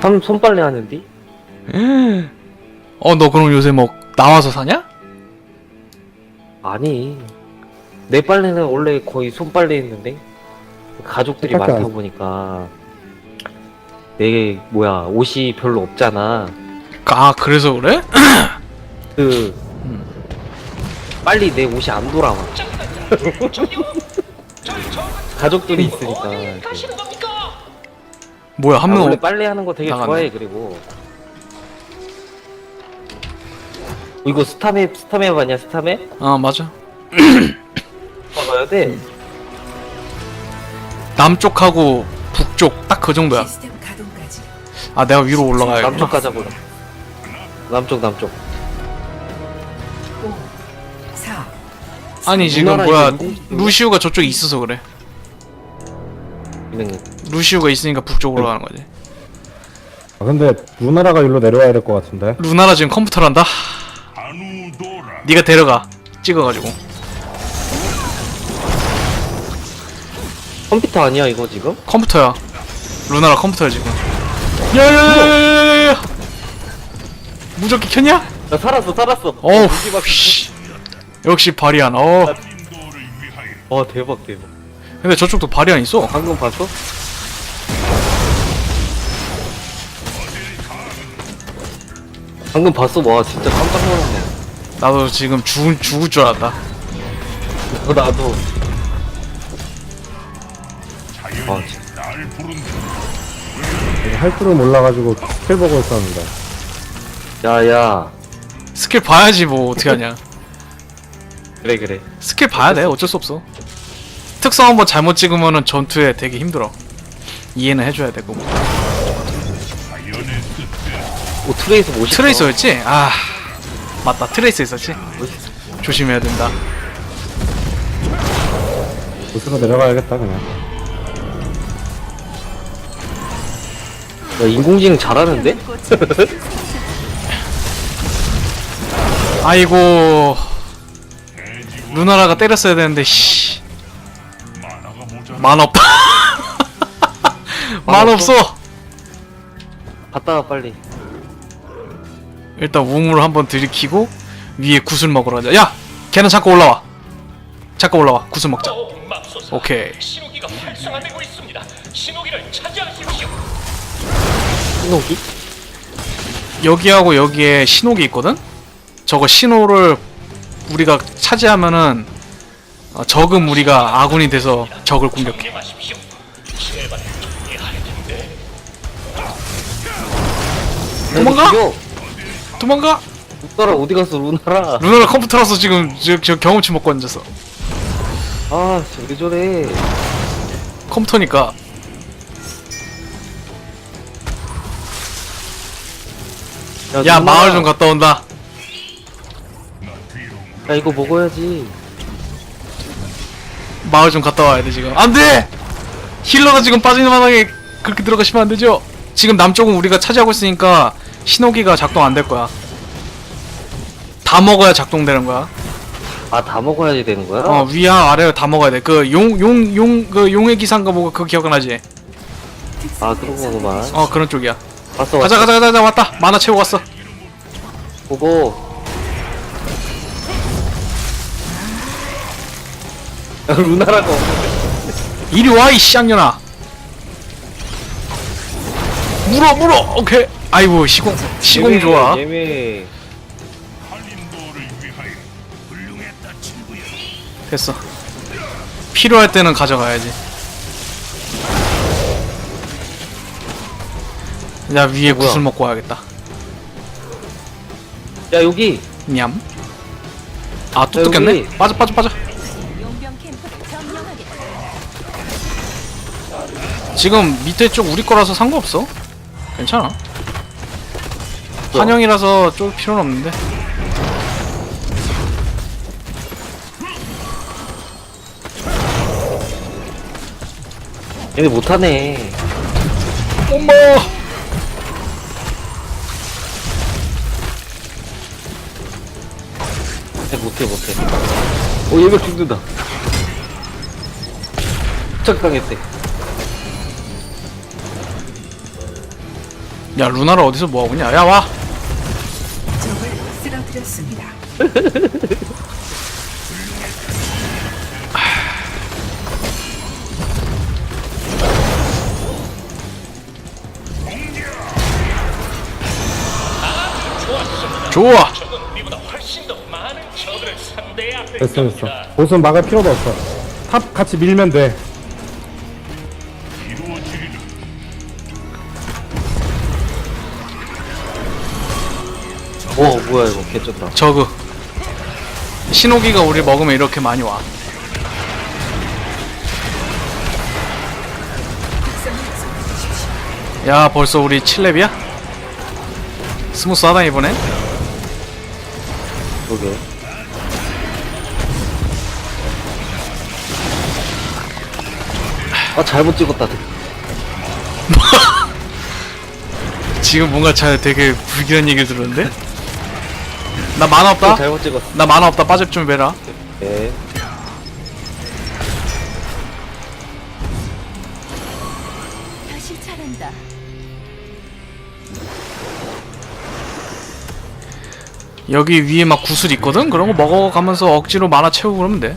삼 손빨래 하는디? 어, 너 그럼 요새 뭐 나와서 사냐? 아니 내 빨래는 원래 거의 손빨래 했는데 가족들이 많다 않- 보니까 내 뭐야 옷이 별로 없잖아 아, 그래서 그래? 그 음. 빨리 내 옷이 안 돌아와 가족들이 있으니까 이렇게. 뭐야, 아, 한 명. 원래 빨래 하는 거 되게 나갔네. 좋아해 그리고 어, 이거 스타맵 스타맵 아니야 스타맵? 아, 맞아. 봐봐야 돼 남쪽하고 북쪽 딱 그 정도야. 시스템 가동까지 아, 내가 위로 올라가야겠다. 남쪽 가자고 남쪽 남쪽 5 4 아니, 지금 우리나라에 뭐야. 루시우가 저쪽에 있어서 그래. 기능이 루시우가 있으니까 북쪽으로 가는 거지. 아, 근데 루나라가 일로 내려와야 될 것 같은데. 루나라 지금 컴퓨터란다. 네가 데려가. 찍어가지고. 컴퓨터 아니야 이거 지금? 컴퓨터야. 루나라 컴퓨터야 지금. 야야야야야야야. 무적기 켰냐? 야 살았어 살았어 어우. 씨. 역시 바리안. 어. 어 대박 대박 근데 저쪽도 바리안 있어. 방금 봤어? 방금 봤어 와 진짜 깜짝 놀랐네 나도 지금 죽 죽을 줄 알았다. 어, 나도 아 진짜 이거 할 줄은 몰라가지고 스킬 보고 있었는데. 야야 스킬 봐야지 뭐 어떻게 하냐. 그래 그래 스킬 봐야 돼. 어쩔 수 없어. 특성 한번 잘못 찍으면은 전투에 되게 힘들어. 이해는 해줘야 되고. 오 트레이서 멋있다 트레이서였지? 아 맞다 트레이서 있었지. 조심해야 된다. 보스로 내려가야겠다 그냥. 야 인공지능 잘하는데? 아이고 루나라가 때렸어야 되는데 씨. 만 없다. 만 없어. 갔다 와 빨리 일단 우물을 한번 들이키고 위에 구슬 먹으러 가자. 야, 걔는 잠깐 올라와. 잠깐 올라와. 구슬 먹자. 오케이. 신호기가 활성화되고 있습니다. 신호기를 차지하십시오. 신호기? 여기하고 여기에 신호기 있거든. 저거 신호를 우리가 차지하면은 어, 적은 무리가 아군이 돼서 적을 공격해. 제발 할 텐데. 도망가? 죽여! 도망가. 루나라 어디 갔어 루나라 루나라 컴퓨터라서 지금 저, 저 경험치 먹고 앉았어. 아 진짜 왜 저래 컴퓨터니까. 야 누나라. 마을 좀 갔다 온다. 야 이거 먹어야지 마을 좀 갔다 와야 돼 지금. 안 돼. 힐러가 지금 빠지는 마당에 그렇게 들어가시면 안 되죠. 지금 남쪽은 우리가 차지하고 있으니까 신호기가 작동 안 될 거야. 다 먹어야 작동되는 거야. 아 다 먹어야지 되는 거야? 어 위와 아래 다 먹어야 돼. 그 용 용 용 그 용의 기사인가 뭐가 그거 기억나지? 아 그런 거구만 어 그런 쪽이야. 봤어 가자 가자 가자 가자 왔다. 만화 채우고 왔어. 보고 야, 없는데 이리 와 이 쌍년아. 물어 물어. 오케이. 아이고 시공 시공 좋아. 예매 됐어. 필요할 때는 가져가야지. 야 위에 어, 뭐야? 구슬 먹고 와야겠다. 야 여기 냠. 아또 야, 뜯겼네. 여기. 빠져 빠져 빠져. 용병 캠프를 점령하게 지금 밑에 쪽 우리 거라서 상관없어. 괜찮아. 환영이라서 쫄 필요는 없는데. 얘네 못하네. 엄마. 얘 못해 못해. 어 얘가 죽는다. 부착당했대. 야 루나를 어디서 뭐하고 있냐? 야와! 적을 쓰러뜨렸습니다. 좋아 적은 우리보다 훨씬 더 많은 적을 상대해야 할 됐어 됐어. 보스는 막을 필요도 없어 탑 같이 밀면 돼 뭐야 이거? 개쩐다. 저그. 신호기가 우리 먹으면 이렇게 많이 와. 야 벌써 우리 7렙이야? 스무스하다 이번에 그러게. 아 잘못 찍었다 지금 뭔가 잘 되게 불길한 얘기를 들었는데? 나 만화 없다? 잘못 찍었어 나 만화 없다 빠질 좀 해라 네 다시 차른다. 여기 위에 막 구슬 있거든? 그런 거 먹어가면서 억지로 만화 채우고 그러면 돼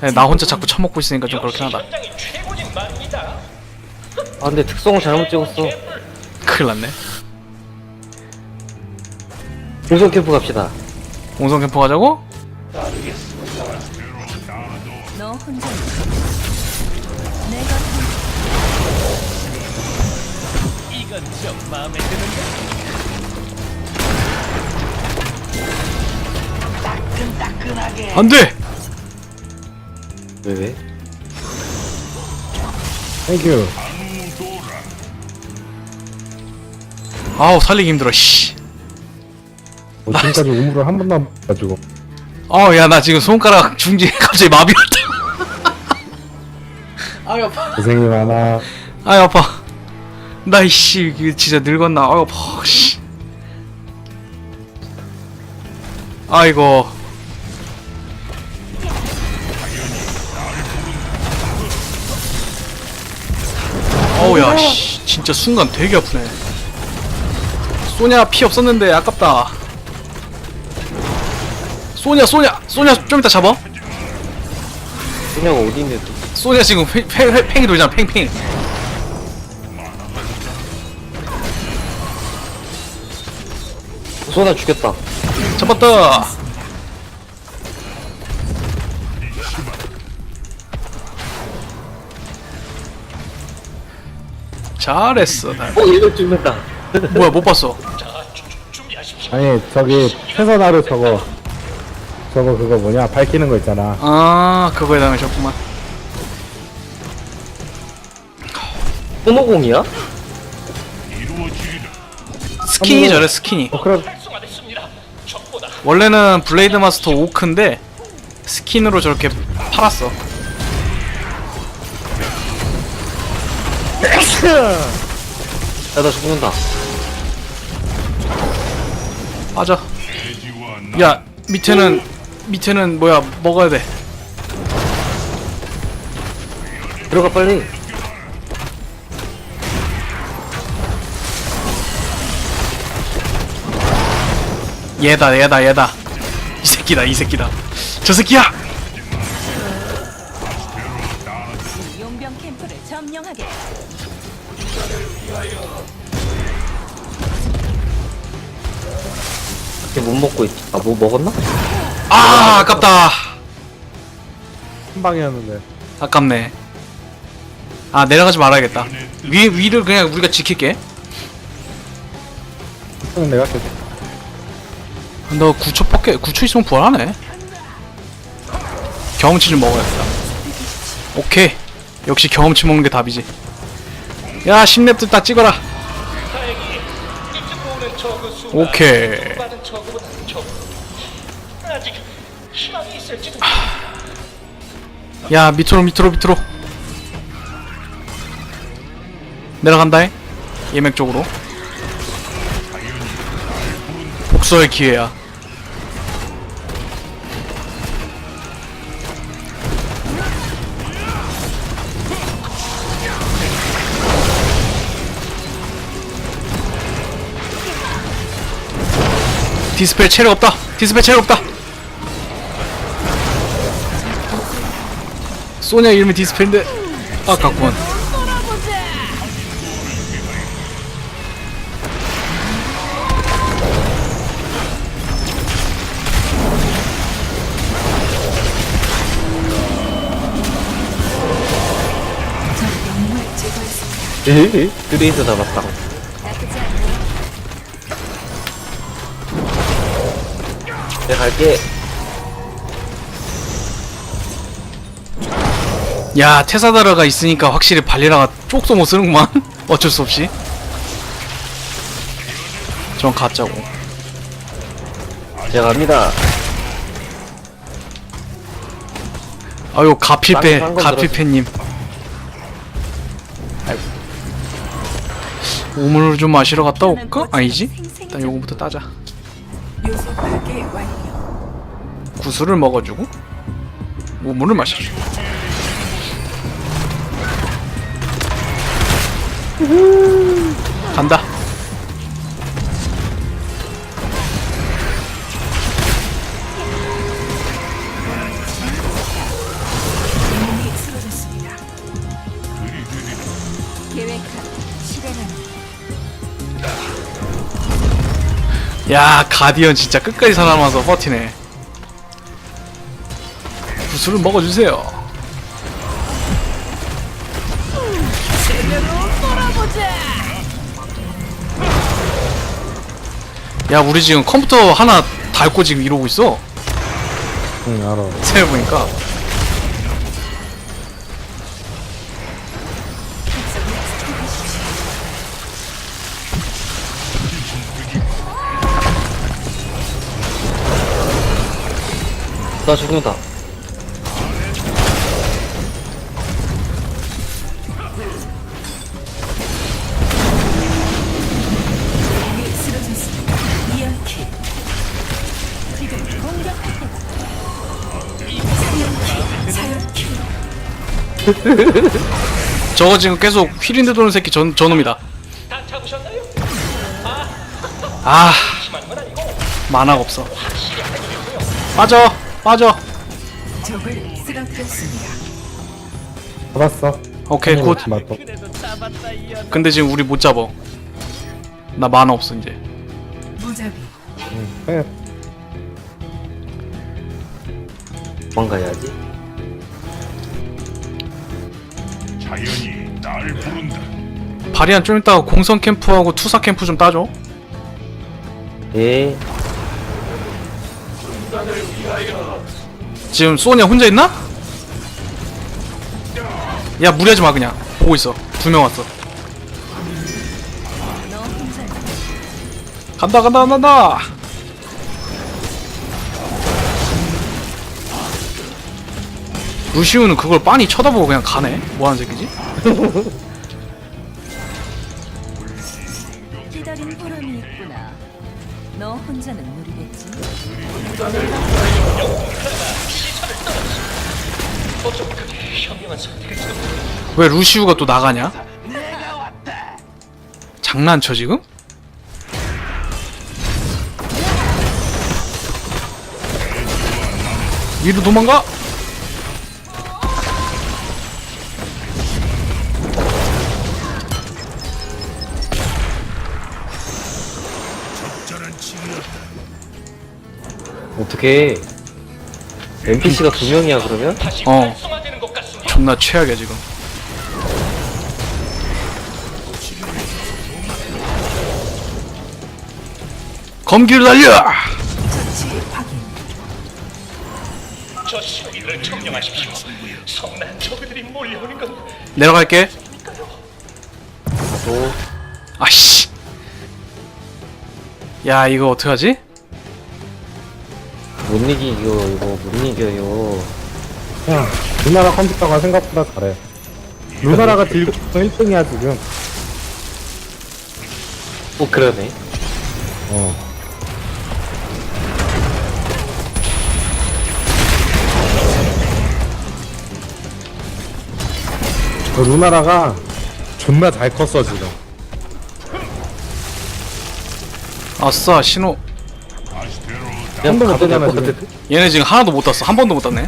네, 나 혼자 자꾸 처먹고 있으니까 좀 그렇긴 하다. 아 근데 특성을 잘못 찍었어 큰일 났네 공성 캠프 갑시다 공성 캠프 가자고? 너 혼자. 내가 이건 좀 마음에 드는데. 안 돼! 왜 왜? 땡큐 아우 살리기 힘들어 씨 뭐 지금까지 우물을 한 번도 안 가지고 어, 야, 나 지금 손가락 중지 갑자기 마비 왔다. 아유, 아파. 고생이 많아 아유, 아파. 나, 이씨, 이게 진짜 늙었나. 아유, 아파, 씨. 아이고. 어우, 야, 씨. 진짜 순간 되게 아프네. 소냐 피 없었는데 아깝다. 소냐, 소냐, 소냐 좀 이따 잡아. 그냥 어디 있는데 또? 소냐 지금 팽, 팽, 팽이 돌잖아 팽팽 소나 죽였다. 잡았다. 잘했어 나. 어 얘를 죽는다. 뭐야 못 봤어. 아니 저기 최선하루 저거 저거 그거 뭐냐? 밝히는 거 있잖아. 아 그거에 당하셨구만. 손오공이야? 스킨이 저래 스킨이. 어 그럼 원래는 블레이드 마스터 오크인데 스킨으로 저렇게 팔았어. 야나 죽는다. 맞아 야 밑에는 밑에는 뭐야 먹어야 돼. 들어가 빨리. 얘다 얘다 얘다. 이 새끼다 이 새끼다. 저 새끼야! 용병 캠프를 점령하게. 걔못 먹고 있지 아뭐 먹었나? 아 아깝다. 한 방이었는데. 아깝네. 아 내려가지 말아야겠다. 위, 위를 그냥 우리가 지킬게. 그건 내가 그너 9초 밖에 9초 있으면 부활하네. 경험치 좀 먹어야겠다. 오케이. 역시 경험치 먹는 게 답이지. 야 10렙들 딱 찍어라. 오케이. 아직 희망이 있을지도 아. 야 밑으로 밑으로 밑으로. 내려간다잉 예맥 쪽으로. 복수의 기회야. 디스펠 체력 없다. 디스펠 체력 없다. 소냐 이름이 디스펠인데 아깝구만 적 영웅을 제거했습니다. 에? 트레이서 잡았다. 내가 갈게. 야 테사다라가 있으니까 확실히 발리라가 쪽도 못 쓰는구만 어쩔 수 없이 전 가짜고 제가 갑니다. 아유 딴- 딴건 가필패님 우물을 좀 마시러 갔다 올까? 아니지? 일단 요거부터 따자. 구슬을 먹어주고 우물을 마셔주고 간다. 야 가디언 진짜 끝까지 살아남아서 버티네. 구슬을 먹어주세요 야 우리 지금 컴퓨터 하나 닳고 지금 이러고 있어? 응 알아. 생각해보니까. 나 죽는다. 저거 지금 계속 휘린데 도는 새끼 저, 저놈이다 다 잡으셨나요? 아 심한 건 아니고 만화가 없어 빠져 빠져 적을 쓰러뜨렸습니다. 잡았어 오케이 굿 맞고 근데 지금 우리 못 잡어 나 만화 없어 이제 무자비. 해 도망가야지. 자연이 날 부른다. 바리안 좀 이따가 공성 캠프하고 투사 캠프 좀 따줘 예. 지금 소냐 혼자 있나? 야 무리하지 마 그냥 보고 있어 두 명 왔어 간다 간다 간다 루시우는 그걸 빤히 쳐다보고 그냥 가네 뭐하는 새끼지? 기다린 보람이 있구나. 너 혼자는 무리겠지. 어쩜 그게 현명한 선택일지도 왜 루시우가 또 나가냐? 장난쳐 지금? 위로 도망가? 어떻게? NPC가 두 명이야 그러면? 어. 존나 최악이야 지금 검기를 날려! 저 시위를 청명하십시오. 성난 적들이 몰려오는 건 내려갈게 또 아씨 야 이거 어떡하지? 못 이기 이거 이거. 못 이겨요. 그냥 루나라 컴퓨터가 생각보다 잘해. 루나라가 딜 1등이야 지금. 어 그러네. 어. 그 루나라가 존나 잘 컸어 지금. 아싸 신호 그냥 번도 못 떴잖아, 지금. 얘네 지금 하나도 못 땄어 한 번도 못 땄네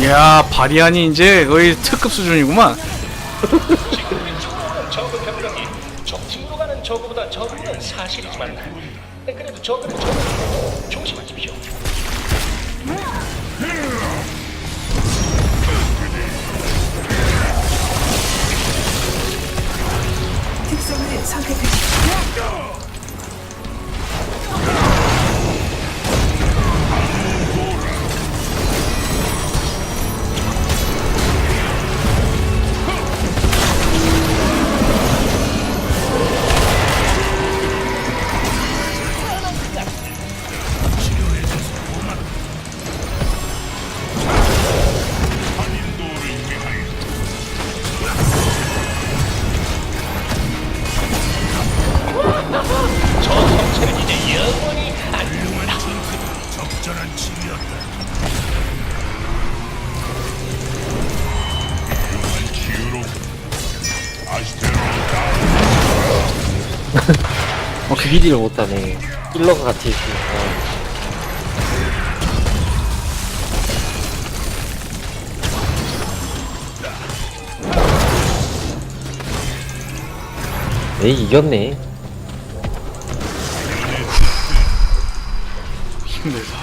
이야 바리안이 이제 거의 특급 수준이구만 지금 왼쪽으로 오는 저그 병력이 적팀으로 가는 저그보다 적은 건 사실이지만 네, 그래도 저그는 저그 특성을 선택하십시오. 비비디를 못하네. 힐러가 같이 있으니까. 에이, 이겼네. 힘들다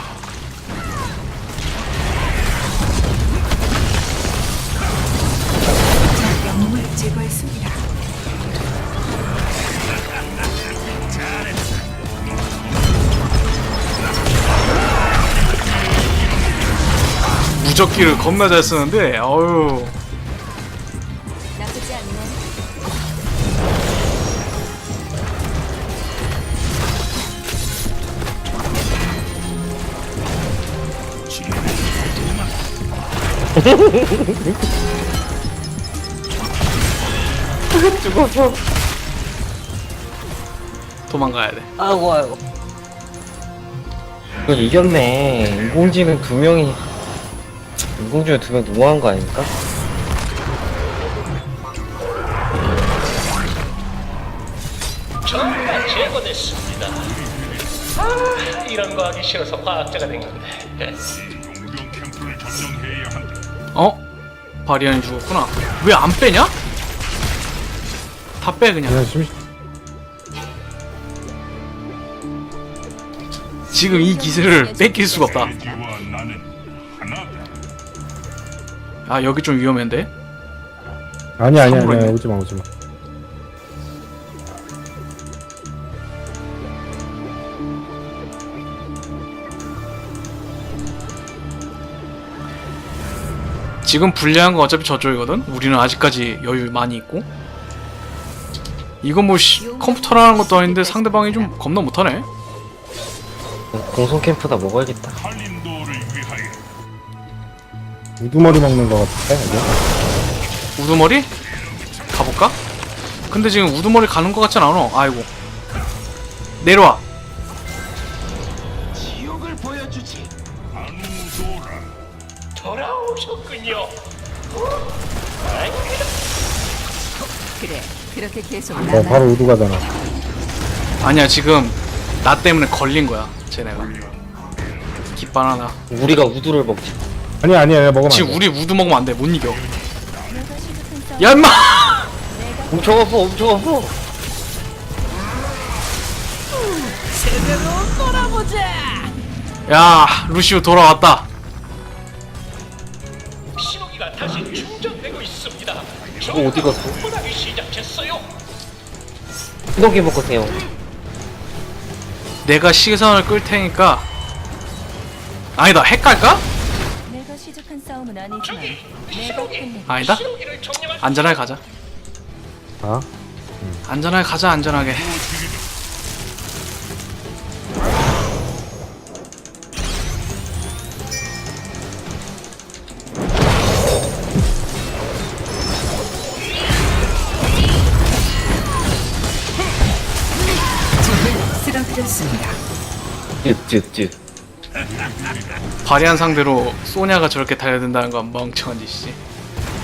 무적기를 겁나 잘 쓰는데 어휴 나쁘지 않네. 죽었어. 도망가야 돼 아이고, 아이고. 이겼네. 인공지능 두 명이. 인공지능 두명 너무한 거 아닙니까? 정말 제거됐습니다. 아, 이런 거 하기 싫어서 과학자가 된 건데. 어? 바리안이 죽었구나 왜 안 빼냐? 다 빼 그냥 지금 이 기세를 뺏길 수가 없다 아 여기 좀 위험한데? 아니 아니 함부로 아니 했네. 오지 마 오지 마. 지금 불리한 건 어차피 저쪽이거든? 우리는 아직까지 여유 많이 있고 이건 뭐 씨, 컴퓨터라는 것도 아닌데 상대방이 좀 겁나 못하네 공성 캠프다 먹어야겠다. 우두머리 먹는 거 같아 이게. 우두머리? 가볼까? 근데 지금 우두머리 가는 것 같진 않아 아이고 내려와 지옥을 보여주지. 돌아오셨군요. 그래, 그렇게 계속 어 남아. 바로 우두 가잖아. 아니야 지금 나 때문에 걸린 거야 쟤네가 깃발 하나 우리가 우두를 먹지. 아니 아니 아니 먹으면 안 지금 돼. 우리 우두 먹으면 안 돼 못 이겨. 야 임마 엄청 아파, 엄청 아파. 야 루시오 돌아왔다 신호기가 다시 충전되고 있습니다. 어, 어디 갔어? 분하기 시작했어요. 신호기 먹으세요. 내가 시선을 끌 테니까 아니다 핵 갈까? 신호기. 아니다 신호기를 점령할 안전하게 가자 아 안전하게 가자 안전하게 쓰러뜨렸습니다. 쯧쯧쯧. 바리안 상대로 소냐가 저렇게 달려든다는 건 멍청한 짓이지.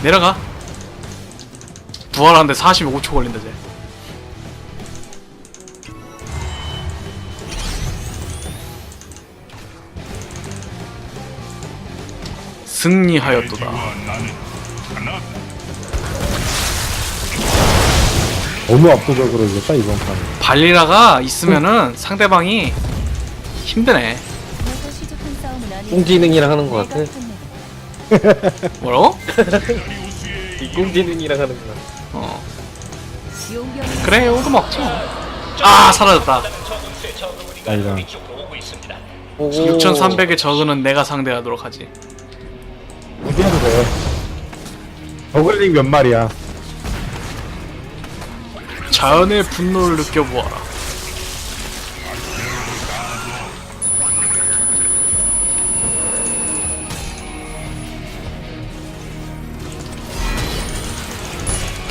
내려가. 부활하는데 45초 걸린다 쟤. 승리하였도다. 너무 압도적으로 이겼다 이번 판. 발리라가 있으면은 상대방이 힘드네 인공지능이랑 하는 것 같아. 뭐라고? 인공지능이랑 하는 거 같아. 어 그래 요거 먹죠 아 사라졌다. 오. 6300의 저그는 내가 상대하도록 하지 무시해도 돼. 저글링 몇 마리야? 자연의 분노를 느껴보아라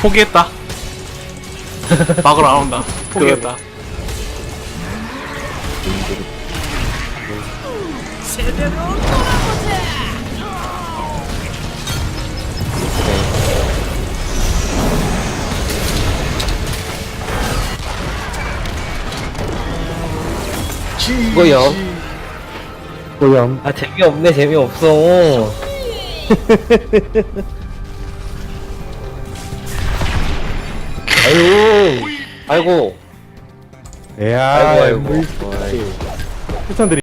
포기했다 막으러 안 온다 포기했다 이거요. 오염. 아 재미없네 재미없어. 아이고. 에야. 아이고 아이고. 추천드리.